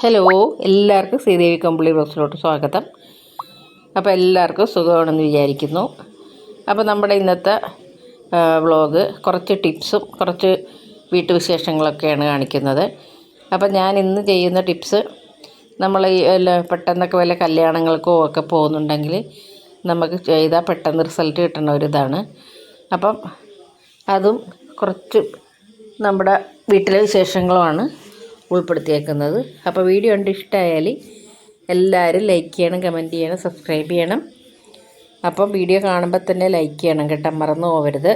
Hello എല്ലാവർക്കും ശ്രീദേവി കമ്പിളി ബോക്സിലോട്ട് സ്വാഗതം. അപ്പോൾ എല്ലാവർക്കും സുഖമാണെന്ന് വിചാരിക്കുന്നു. അപ്പോൾ നമ്മുടെ ഇന്നത്തെ വ്ളോഗ് കുറച്ച് ടിപ്സും കുറച്ച് വീട്ടുവിശേഷങ്ങളൊക്കെയാണ് കാണിക്കുന്നത്. അപ്പോൾ ഞാൻ ഇന്ന് ചെയ്യുന്ന ടിപ്സ് നമ്മൾ ഈ പെട്ടെന്നൊക്കെ വല്ല കല്യാണങ്ങൾക്കോ ഒക്കെ പോകുന്നുണ്ടെങ്കിൽ നമുക്ക് ചെയ്താൽ പെട്ടെന്ന് റിസൾട്ട് കിട്ടുന്ന ഒരിതാണ് അപ്പം അതും കുറച്ച് നമ്മുടെ വീട്ടിലെ വിശേഷങ്ങളുമാണ്. ഉൾപ്പെടുത്തിയേക്കുന്നത്. അപ്പോൾ വീഡിയോ കണ്ട് ഇഷ്ടമായാൽ എല്ലാവരും ലൈക്ക് ചെയ്യണം കമന്റ് ചെയ്യണം സബ്സ്ക്രൈബ് ചെയ്യണം. അപ്പം വീഡിയോ കാണുമ്പോൾ തന്നെ ലൈക്ക് ചെയ്യണം കേട്ടോ മറന്നു പോകരുത്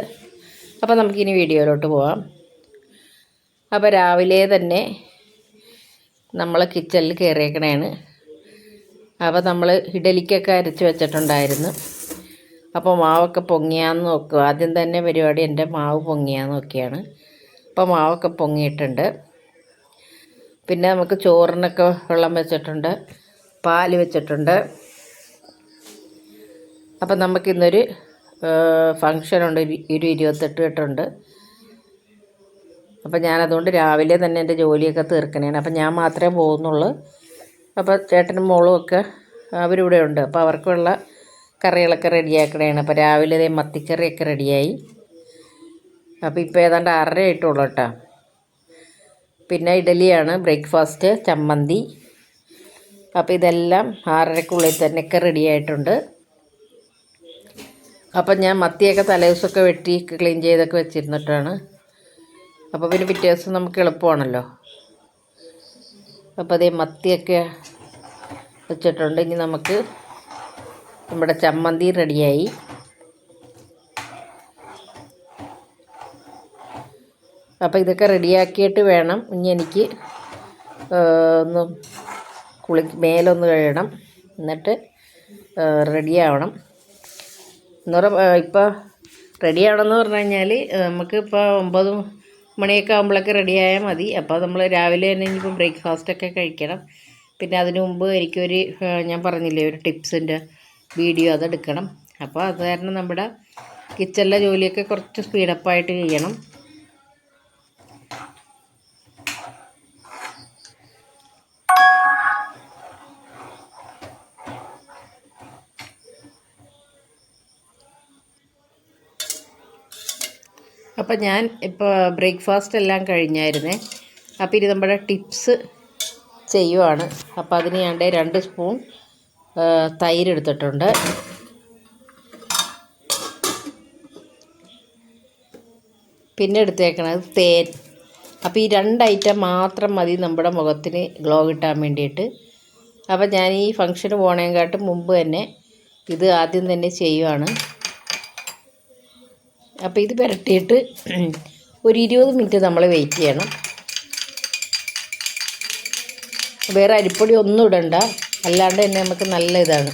അപ്പോൾ നമുക്കിനി വീഡിയോയിലോട്ട് പോവാം. അപ്പോൾ രാവിലെ തന്നെ നമ്മൾ കിച്ചണിൽ കയറിയേക്കണേണ് അപ്പോൾ നമ്മൾ ഇഡലിക്കൊക്കെ അരച്ച് വെച്ചിട്ടുണ്ടായിരുന്നു. അപ്പോൾ മാവൊക്കെ പൊങ്ങിയാന്ന് നോക്കുക. ആദ്യം തന്നെ പരിപാടി എന്റെ മാവ് പൊങ്ങിയാന്ന് നോക്കിയാണ്. അപ്പോൾ മാവൊക്കെ പൊങ്ങിയിട്ടുണ്ട്. പിന്നെ നമുക്ക് ചോറിനൊക്കെ വെള്ളം വെച്ചിട്ടുണ്ട് പാൽ വെച്ചിട്ടുണ്ട്. അപ്പം നമുക്കിന്നൊരു ഫങ്ഷനുണ്ട് ഒരു ഇരുപത്തെട്ട് കെട്ടുണ്ട്. അപ്പം ഞാനതുകൊണ്ട് രാവിലെ തന്നെ എന്റെ ജോലിയൊക്കെ തീർക്കണേണ്. അപ്പം ഞാൻ മാത്രമേ പോകുന്നുള്ളൂ. അപ്പോൾ ചേട്ടനും മോളും ഒക്കെ അവരിവിടെ ഉണ്ട്. അപ്പോൾ അവർക്കുള്ള കറികളൊക്കെ റെഡിയാക്കണേണ്. അപ്പോൾ രാവിലെ മത്തിക്കറിയൊക്കെ റെഡിയായി. അപ്പോൾ ഇപ്പോൾ ഏതാണ്ട് ആറര ആയിട്ടുള്ളൂ കേട്ടോ. പിന്നെ ഇഡലിയാണ് ബ്രേക്ക്ഫാസ്റ്റ് ചമ്മന്തി. അപ്പോൾ ഇതെല്ലാം ആറരക്കുള്ളിൽ തന്നെയൊക്കെ റെഡി ആയിട്ടുണ്ട്. അപ്പം ഞാൻ മത്തിയൊക്കെ തലേദിവസമൊക്കെ വെട്ടി ക്ലീൻ ചെയ്തൊക്കെ വെച്ചിരുന്നിട്ടാണ്. അപ്പോൾ പിന്നെ പിറ്റേ ദിവസം നമുക്ക് എളുപ്പമാണല്ലോ. അപ്പോൾ അതേ മത്തിയൊക്കെ വെച്ചിട്ടുണ്ട്. ഇനി നമുക്ക് നമ്മുടെ ചമ്മന്തി റെഡിയായി അപ്പോൾ ഇതൊക്കെ റെഡിയാക്കിയിട്ട് വേണം. ഇനി എനിക്ക് ഒന്ന് കുളി മേലൊന്ന് കഴുകണം. എന്നിട്ട് റെഡിയാവണം. എന്ന് പറയുമ്പോൾ ഇപ്പോൾ റെഡിയാവണമെന്ന് പറഞ്ഞു കഴിഞ്ഞാൽ നമുക്ക് ഇപ്പോൾ ഒമ്പത് മണിയൊക്കെ ആകുമ്പോഴൊക്കെ റെഡിയായാൽ മതി. അപ്പോൾ നമ്മൾ രാവിലെ തന്നെ ഇനിയിപ്പോൾ ബ്രേക്ക്ഫാസ്റ്റൊക്കെ കഴിക്കണം. പിന്നെ അതിനു മുമ്പ് എനിക്കൊരു ഞാൻ പറഞ്ഞില്ലേ ഒരു ടിപ്സിന്റെ വീഡിയോ അതെടുക്കണം. അപ്പോൾ അത് കാരണം നമ്മുടെ കിച്ചണിലെ ജോലിയൊക്കെ കുറച്ച് സ്പീഡപ്പായിട്ട് ചെയ്യണം. അപ്പം ഞാൻ ഇപ്പോൾ ബ്രേക്ക്ഫാസ്റ്റ് എല്ലാം കഴിഞ്ഞായിരുന്നേ. അപ്പോൾ ഇത് നമ്മുടെ ടിപ്സ് ചെയ്യുവാണ്. അപ്പോൾ അതിന് ഞാൻ രണ്ട് സ്പൂൺ തൈര് എടുത്തിട്ടുണ്ട്. പിന്നെ എടുത്തേക്കണത് തേൻ. അപ്പോൾ ഈ രണ്ട് ഐറ്റം മാത്രം മതി നമ്മുടെ മുഖത്തിന് ഗ്ലോ കിട്ടാൻ വേണ്ടിയിട്ട്. അപ്പോൾ ഞാൻ ഈ ഫംഗ്ഷന് പോണേക്കാട്ടും മുമ്പ് തന്നെ ഇത് ആദ്യം തന്നെ ചെയ്യുവാണ്. അപ്പോൾ ഇത് പുരട്ടിയിട്ട് ഒരു ഇരുപത് മിനിറ്റ് നമ്മൾ വെയിറ്റ് ചെയ്യണം. വേറെ അരിപ്പൊടി ഒന്നും ഇടണ്ട. അല്ലാണ്ട് തന്നെ നമുക്ക് നല്ല ഇതാണ്.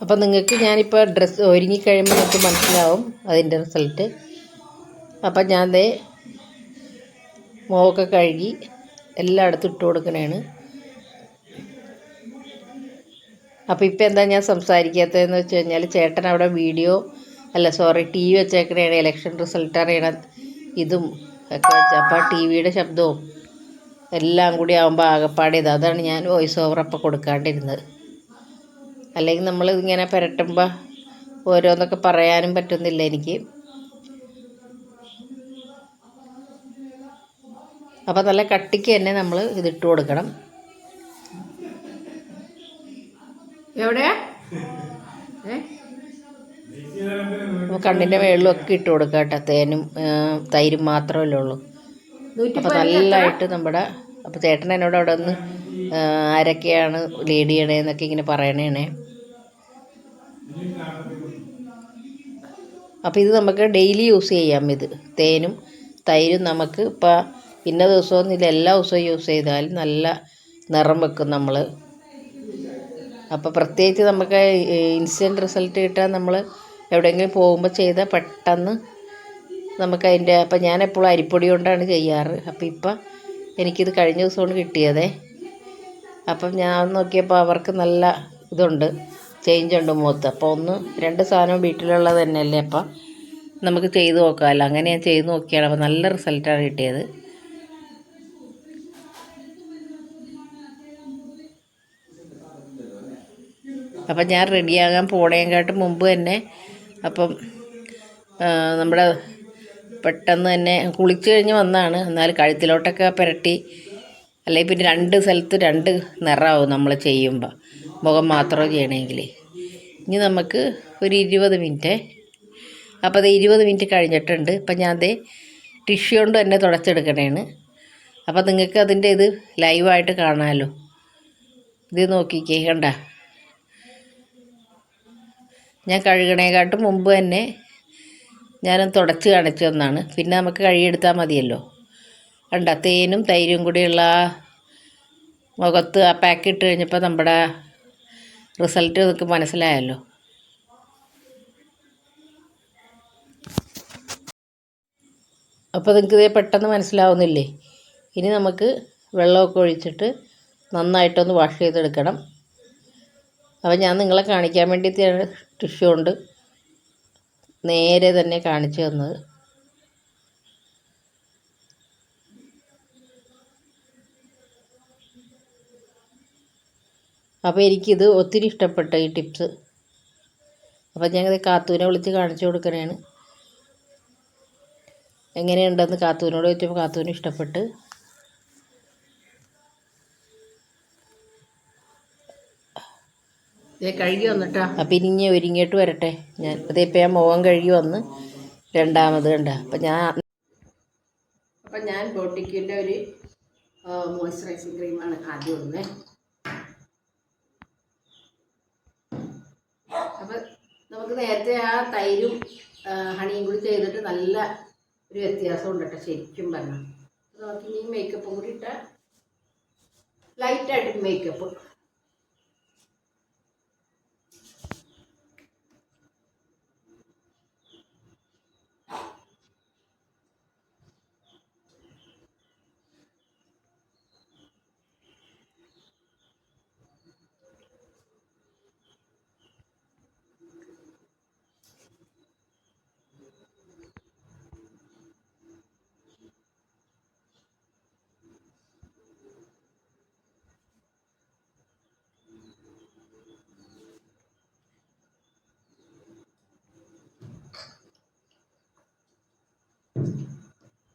അപ്പോൾ നിങ്ങൾക്ക് ഞാനിപ്പോൾ ഡ്രസ്സ് ഒരുങ്ങി കഴിയുമ്പോൾ നിങ്ങൾക്ക് മനസ്സിലാവും അതിന്റെ റിസൾട്ട് അപ്പം ഞാൻ ദേ മുഖമൊക്കെ കഴുകി എല്ലായിടത്തും ഇട്ട് കൊടുക്കണേണ്. അപ്പോൾ ഇപ്പോൾ എന്താ ഞാൻ സംസാരിക്കാത്തതെന്ന് വെച്ച് കഴിഞ്ഞാൽ ചേട്ടൻ അവിടെ വീഡിയോ അല്ല സോറി ടി വി വെച്ചേക്കണേണ് ഇലക്ഷൻ റിസൾട്ട് അറിയണ ഇതും ഒക്കെ വെച്ച്. അപ്പോൾ ടി വിയുടെ ശബ്ദവും എല്ലാം കൂടി ആകുമ്പോൾ ആകെപ്പാടെ ഇത്. അതാണ് ഞാൻ വോയിസ് ഓവർ അപ്പോൾ കൊടുക്കാണ്ടിരുന്നത്. അല്ലെങ്കിൽ നമ്മൾ ഇങ്ങനെ പുരട്ടുമ്പോൾ ഓരോന്നൊക്കെ പറയാനും പറ്റുന്നില്ല എനിക്ക്. അപ്പോൾ നല്ല കട്ടിക്ക് തന്നെ നമ്മൾ ഇതിട്ട് കൊടുക്കണം. എവിടെയാ? കണ്ണിന്റെ മേളിലൊക്കെ ഇട്ട് കൊടുക്കുക കേട്ടോ. തേനും തൈരും മാത്രമല്ലേ ഉള്ളൂ. അപ്പോൾ നല്ലതായിട്ട് നമ്മുടെ അപ്പോൾ ചേട്ടൻ എന്നോട് അവിടെ ഒന്ന് ആരൊക്കെയാണ് ലീഡ് ചെയ്യണേന്നൊക്കെ ഇങ്ങനെ പറയണേണേ. അപ്പോൾ ഇത് നമുക്ക് ഡെയിലി യൂസ് ചെയ്യാം ഇത്. തേനും തൈരും നമുക്ക് ഇപ്പോൾ ഇന്ന ദിവസമൊന്നുമില്ല എല്ലാ ദിവസവും യൂസ് ചെയ്താൽ നല്ല നിറം വെക്കും നമ്മൾ അപ്പോൾ പ്രത്യേകിച്ച് നമുക്ക് ഇൻസ്റ്റന്റ് റിസൾട്ട് കിട്ടാൻ നമ്മൾ എവിടെയെങ്കിലും പോകുമ്പോൾ ചെയ്താൽ പെട്ടെന്ന് നമുക്ക് അതിന്റെ അപ്പം ഞാൻ എപ്പോഴും അരിപ്പൊടി കൊണ്ടാണ് ചെയ്യാറ്. അപ്പോൾ ഇപ്പം എനിക്കിത് കഴിഞ്ഞ ദിവസം കൊണ്ട് കിട്ടിയതേ. അപ്പം ഞാൻ നോക്കിയപ്പോൾ അവർക്ക് നല്ല ഇതുണ്ട് ചേഞ്ച് ഉണ്ട് മുഖത്ത്. അപ്പോൾ ഒന്ന് രണ്ട് സാധനവും വീട്ടിലുള്ളത് തന്നെയല്ലേ? അപ്പം നമുക്ക് ചെയ്ത് നോക്കാമല്ലോ. അങ്ങനെ ഞാൻ ചെയ്ത് നോക്കിയാണ്. അപ്പോൾ നല്ല റിസൾട്ടാണ് കിട്ടിയത്. അപ്പം ഞാൻ റെഡിയാകാൻ പോണേക്കാട്ടും മുമ്പ് തന്നെ അപ്പം നമ്മുടെ പെട്ടെന്ന് തന്നെ കുളിച്ചു കഴിഞ്ഞ് വന്നാണ്. എന്നാൽ കഴുത്തിലോട്ടൊക്കെ പുരട്ടി അല്ലെങ്കിൽ പിന്നെ രണ്ട് സ്ഥലത്ത് രണ്ട് നിറമാവും നമ്മൾ ചെയ്യുമ്പോൾ മുഖം മാത്രം ചെയ്യണമെങ്കിൽ. ഇനി നമുക്ക് ഒരു ഇരുപത് മിനിറ്റ്. അപ്പോൾ അത് ഇരുപത് മിനിറ്റ് കഴിഞ്ഞിട്ടുണ്ട്. ഇപ്പം ഞാൻ അതേ ടിഷ്യൂ കൊണ്ട് തന്നെ തുടച്ചെടുക്കണേണ്. അപ്പോൾ നിങ്ങൾക്ക് അതിന്റെ ഇത് ലൈവായിട്ട് കാണാമല്ലോ ഇത് നോക്കിക്കേ കണ്ട? ഞാൻ കഴുകണേക്കാട്ടും മുമ്പ് തന്നെ ഞാൻ തുടച്ച് കാണിച്ചു തന്നാണ്. പിന്നെ നമുക്ക് കഴുകിയെടുത്താൽ മതിയല്ലോ. കണ്ട? തേനും തൈരും കൂടിയുള്ള മുഖത്ത് ആ പാക്ക് ഇട്ട് കഴിഞ്ഞപ്പോൾ നമ്മുടെ റിസൾട്ട് നിങ്ങൾക്ക് മനസ്സിലായല്ലോ. അപ്പോൾ നിങ്ങൾക്ക് ഇതേ പെട്ടെന്ന് മനസ്സിലാവുന്നില്ലേ? ഇനി നമുക്ക് വെള്ളമൊക്കെ ഒഴിച്ചിട്ട് നന്നായിട്ടൊന്ന് വാഷ് ചെയ്തെടുക്കണം. അപ്പോൾ ഞാൻ നിങ്ങളെ കാണിക്കാൻ വേണ്ടിയിട്ടാണ് ടിഷ്യൂ കൊണ്ട് നേരെ തന്നെ കാണിച്ചു തന്നത്. അപ്പോൾ എനിക്കിത് ഒത്തിരി ഇഷ്ടപ്പെട്ട ഈ ടിപ്സ്. അപ്പോൾ ഞങ്ങൾ കാത്തൂനെ വിളിച്ച് കാണിച്ചു കൊടുക്കണേണ്. എങ്ങനെയുണ്ടെന്ന് കാത്തൂനോട് ചോദിച്ചപ്പോൾ കാത്തൂന് ഇഷ്ടപ്പെട്ട്. കഴുകി വന്നിട്ടാ. അപ്പം ഇനി ഒരുങ്ങിയിട്ട് വരട്ടെ. ഞാൻ അതിപ്പോൾ ഞാൻ മുഖം കഴുകി വന്ന് രണ്ടാമത് കണ്ട. അപ്പം ഞാൻ അപ്പം ഞാൻ ബോട്ടിക്കിന്റെ ഒരു മോയ്സ്ചറൈസിങ് ക്രീമാണ് ആദ്യം ഒന്ന് അപ്പം നമുക്ക് നേരത്തെ ആ തൈരും ഹണിയും കൂടി ചെയ്തിട്ട് നല്ല ഒരു വ്യത്യാസം ഉണ്ട് കേട്ടോ ശരിക്കും പറഞ്ഞാൽ നമുക്ക് ഇനി മേക്കപ്പും കൂടി ഇട്ട. ലൈറ്റായിട്ട് മേക്കപ്പ്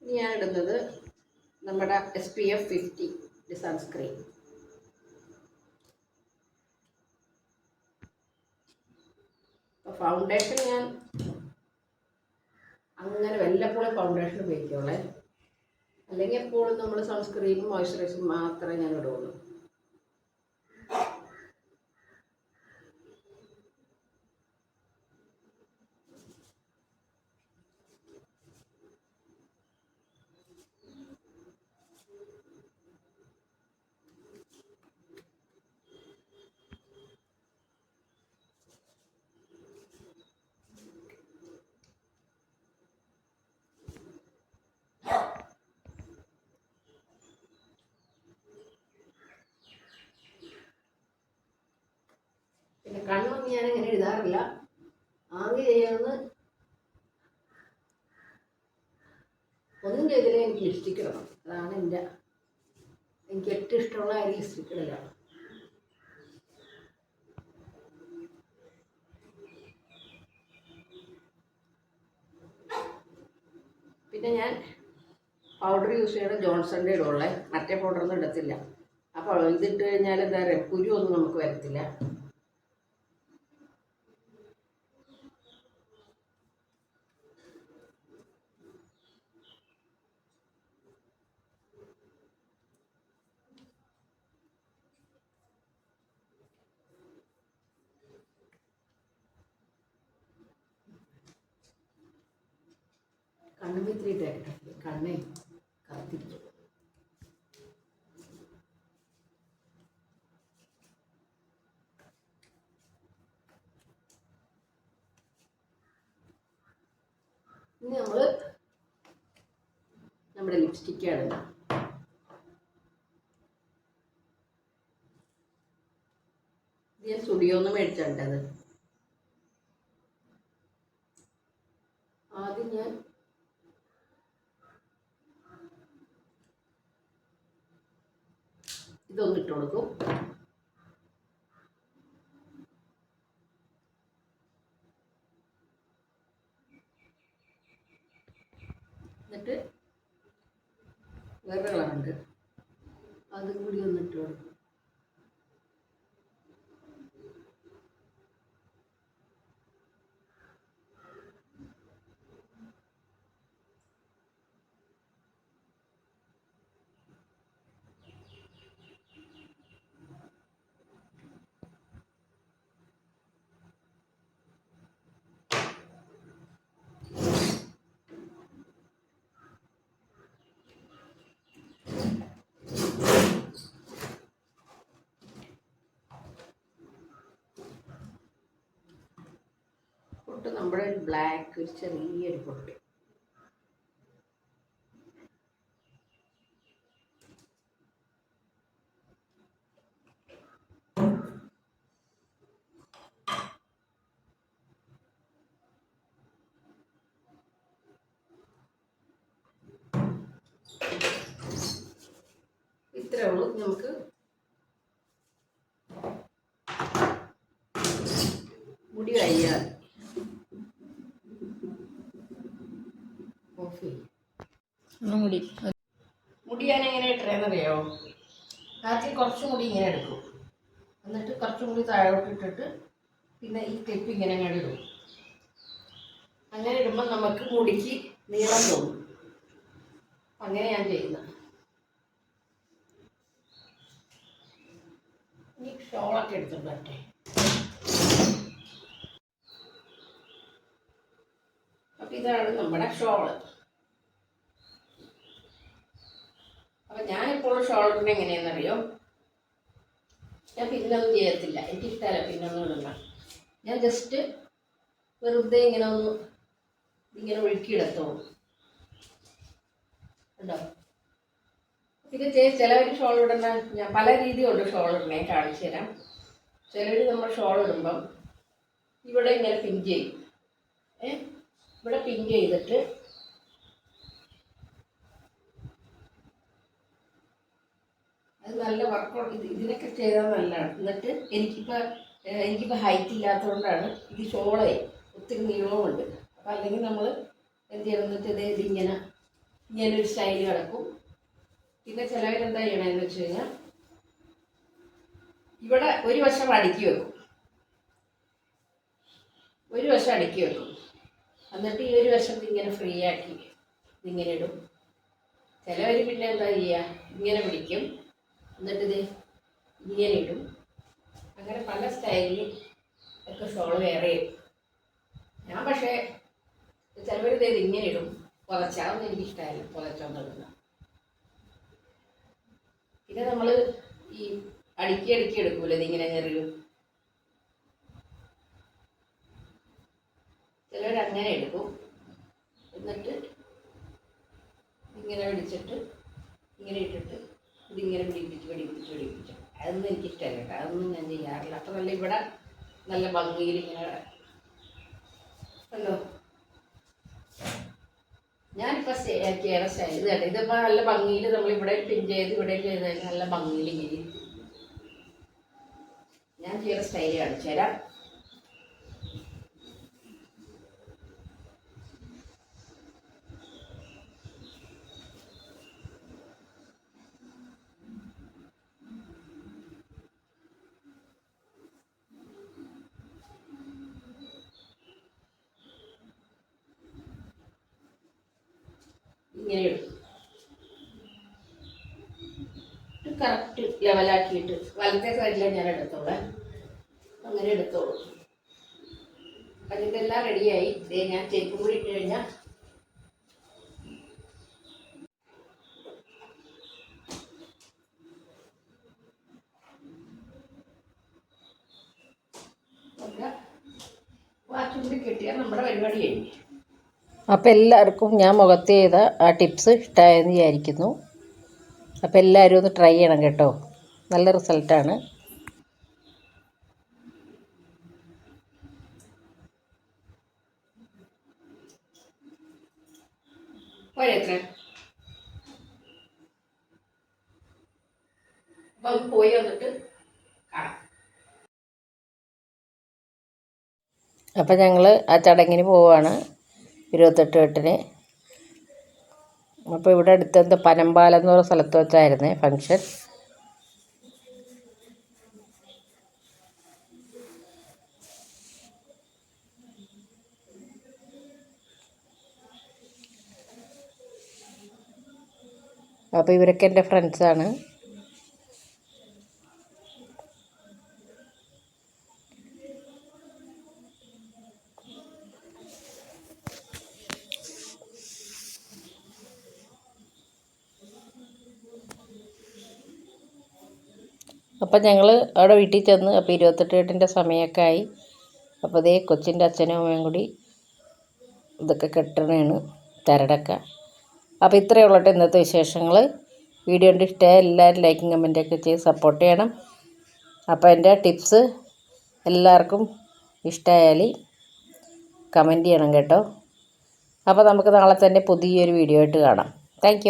ഞാൻ ഇടുന്നത് നമ്മുടെ S P F fifty sunscreen foundation ഞാൻ അങ്ങനെ വല്ലപ്പോഴും ഫൗണ്ടേഷൻ ഉപയോഗിക്കുള്ളേ അല്ലെങ്കിൽ എപ്പോഴും നമ്മൾ സൺസ്ക്രീനും മോയ്സ്ചറൈസറും മാത്രമേ ഞാൻ ഇടുള്ളൂ പിന്നെ കണ്ണൊന്നും എഴുതാറില്ല ആകെ ചെയ്യാവുന്ന ഒന്നും ചെയ്തില്ലേ എനിക്ക് ലിപ്സ്റ്റിക് ഇടണം അതാണ് എന്റെ എനിക്ക് ഏറ്റവും ഇഷ്ടമുള്ള കാര്യം ലിപ്സ്റ്റിക് പിന്നെ ഞാൻ പൗഡർ യൂസ് ചെയ്യണ ജോൺസണിന്റെ ഇടുള്ളേ മറ്റേ പൗഡറൊന്നും ഇടത്തില്ല. അപ്പോൾ ഇതിട്ട് കഴിഞ്ഞാൽ എന്താ പറയുക? കുരു ഒന്നും നമുക്ക് വരത്തില്ല. ഇട്ടേക്കട്ടെ കണ്ണേ കത്തിരിക്കും ഇനി നമ്മൾ നമ്മുടെ ലിപ്സ്റ്റിക്കാണ് ഞാൻ സ്റ്റുഡിയോന്ന് മേടിച്ചിട്ടത് ആദ്യം കൊടുക്കും എന്നിട്ട് വേറെ കളറുണ്ട് അതും കൂടി ഒന്ന് ഇട്ട് കൊടുക്കും പൊട്ട് നമ്മുടെ ബ്ലാക്ക് ഒരു ചെറിയൊരു പൊട്ട്. ഇത്രേ നമുക്ക് മുടി കഴിയാതെ ഓഫ് ചെയ്യും കൂടി മുടി ഞാൻ എങ്ങനെ ഇട്ടേന്നറിയോ? ആദ്യം കുറച്ച് മുടി ഇങ്ങനെ എടുക്കും. എന്നിട്ട് കുറച്ചും കൂടി താഴോട്ട് ഇട്ടിട്ട് പിന്നെ ഈ ക്ലിപ്പ് ഇങ്ങനെ അങ്ങനെ ഇടും. അങ്ങനെ ഇടുമ്പോൾ നമുക്ക് മുടിക്ക് നീളം തോന്നും. അങ്ങനെ ഞാൻ ചെയ്യുന്നത്. ഇനി ഷോളൊക്കെ എടുത്തിട്ട് പറ്റേ അപ്പം ഇതാണ് നമ്മുടെ ഷോൾ. അപ്പം എപ്പോഴും ഷോൾഡറിന് എങ്ങനെയാണെന്നറിയോ? ഞാൻ പിന്നൊന്നും ചെയ്യത്തില്ല. എനിക്ക് ഇഷ്ടമല്ല പിന്നൊന്നും ഇടണ്ട. ഞാൻ ജസ്റ്റ് വെറുതെ ഇങ്ങനെ ഒന്ന് ഇങ്ങനെ ഒഴുക്കിയിടത്തോളൂ. ഉണ്ടോ പിന്നെ ചെ- ചിലവർ ഷോൾ ഇടുന്ന ഞാൻ പല രീതിയുണ്ട് ഷോൾ ഇടണേ കാണിച്ചു തരാം. ചിലവർ നമ്മൾ ഷോൾ ഇടുമ്പം ഇവിടെ ഇങ്ങനെ പിൻ ചെയ്യും. ഏ? ഇവിടെ പിൻ ചെയ്തിട്ട് അത് നല്ല വർക്കൗട്ട് ഇത് ഇതിനൊക്കെ ചെയ്താൽ നല്ലതാണ്. എന്നിട്ട് എനിക്കിപ്പോൾ എനിക്കിപ്പോൾ ഹൈറ്റ് ഇല്ലാത്തതുകൊണ്ടാണ് ഇത് ഷോളേ ഒത്തിരി നീളമുണ്ട് അപ്പോൾ അല്ലെങ്കിൽ നമ്മൾ എന്ത് ചെയ്യണം? എന്നിട്ട് ഇത് ഇതിങ്ങനെ ഇങ്ങനെ ഒരു സ്റ്റൈൽ കിടക്കും പിന്നെ ചിലവരെന്താ ചെയ്യണമെന്ന് വെച്ച് കഴിഞ്ഞാൽ ഇവിടെ ഒരു വശം അടുക്കി വെക്കും. ഒരു വശം അടുക്കി വെക്കും. എന്നിട്ട് ഈ ഒരു വശം ഇങ്ങനെ ഫ്രീ ആക്കി ഇതിങ്ങനെ ഇടും. ചിലവർ പിന്നെ എന്താ ചെയ്യുക ഇങ്ങനെ പിടിക്കും. എന്നിട്ട് ഇത് ഇങ്ങനെ ഇടും അങ്ങനെ പല സ്റ്റൈലിലും ഒക്കെ ഷോൾ വേറെ ഇടും ഞാൻ പക്ഷേ ചിലവർ ഇത് ഇങ്ങനെ ഇടും പുതച്ചാവുന്ന എനിക്ക് ഇഷ്ടമല്ല പുതച്ചോണ്ടിടുന്ന പിന്നെ നമ്മൾ ഈ അടുക്കി അടുക്കി എടുക്കൂല ഇതിങ്ങനെ കയറിയും ചിലവർ അങ്ങനെ എടുക്കും. എന്നിട്ട് ഇങ്ങനെ പിടിച്ചിട്ട് ഇങ്ങനെ ഇട്ടിട്ട് ഇതിങ്ങനെ പിടിപ്പിച്ച് പിടിപ്പിച്ച് പിടിപ്പിച്ചു. അതൊന്നും എനിക്കിഷ്ടമല്ല കേട്ടോ. അതൊന്നും ഞാൻ ചെയ്യാറില്ല. അപ്പം നല്ല ഇവിടെ നല്ല ഭംഗിയിൽ ഇങ്ങനെ ഹലോ ഞാനിപ്പോൾ കേര സ്റ്റൈൽ കേട്ടോ. ഇതിപ്പോൾ നല്ല ഭംഗിയിൽ നമ്മൾ ഇവിടെ പിൻ ചെയ്ത് ഇവിടെ ചെയ്ത് നല്ല ഭംഗിയിൽ ഇങ്ങനെ. ഞാൻ ചെയ്യുന്ന സ്റ്റൈൽ കാണിച്ചു ഇങ്ങനെ എടുക്കും കറക്റ്റ് ലെവലാക്കിയിട്ട് വലത്തെ സൈഡിലാണ് ഞാൻ എടുത്തോളെ. അങ്ങനെ എടുത്തോളൂ. അപ്പം റെഡിയായി ഇതേ ഞാൻ ചെരുപ്പ് കൂടി ഇട്ട് കഴിഞ്ഞാൽ വാച്ചും കൂടി കിട്ടിയാൽ നമ്മുടെ പരിപാടി കഴിഞ്ഞു. അപ്പോൾ എല്ലാവർക്കും ഞാൻ മുഖത്ത് ചെയ്ത ആ ടിപ്സ് ഇഷ്ടമായെന്ന് വിചാരിക്കുന്നു. അപ്പോൾ എല്ലാവരും ഒന്ന് ട്രൈ ചെയ്യണം കേട്ടോ. നല്ല റിസൾട്ടാണ് പോയി വന്നിട്ട് കാണാം. അപ്പം ഞങ്ങൾ ആ ചടങ്ങിന് പോവാണ്. ഇരുപത്തെട്ട് എട്ടിന്. അപ്പോൾ ഇവിടെ അടുത്ത് എന്താ പനമ്പാലം എന്ന് പറഞ്ഞ സ്ഥലത്ത് വെച്ചായിരുന്നേ ഫങ്ഷൻ അപ്പോൾ ഇവരൊക്കെ എന്റെ ഫ്രണ്ട്സാണ് അപ്പം ഞങ്ങൾ അവിടെ വീട്ടിൽ ചെന്ന് അപ്പോൾ ഇരുപത്തെട്ട് കെട്ടിന്റെ സമയമൊക്കെ ആയി. അപ്പോൾ ദേ കൊച്ചിന്റെ അച്ഛനും അമ്മയും കൂടി ഇതൊക്കെ കെട്ടണേണ് തരടൊക്കെ. അപ്പോൾ ഇത്രയേ ഉള്ളട്ടെ ഇന്നത്തെ വിശേഷങ്ങൾ. വീഡിയോ കണ്ട് ഇഷ്ടമായ എല്ലാവരും ലൈക്കും കമന്റൊക്കെ ചെയ്ത് സപ്പോർട്ട് ചെയ്യണം. അപ്പോൾ എന്റെ ടിപ്സ് എല്ലാവർക്കും ഇഷ്ടമായാൽ കമന്റ് ചെയ്യണം കേട്ടോ. അപ്പോൾ നമുക്ക് നാളെ തന്നെ പുതിയൊരു വീഡിയോ ആയിട്ട് കാണാം. താങ്ക്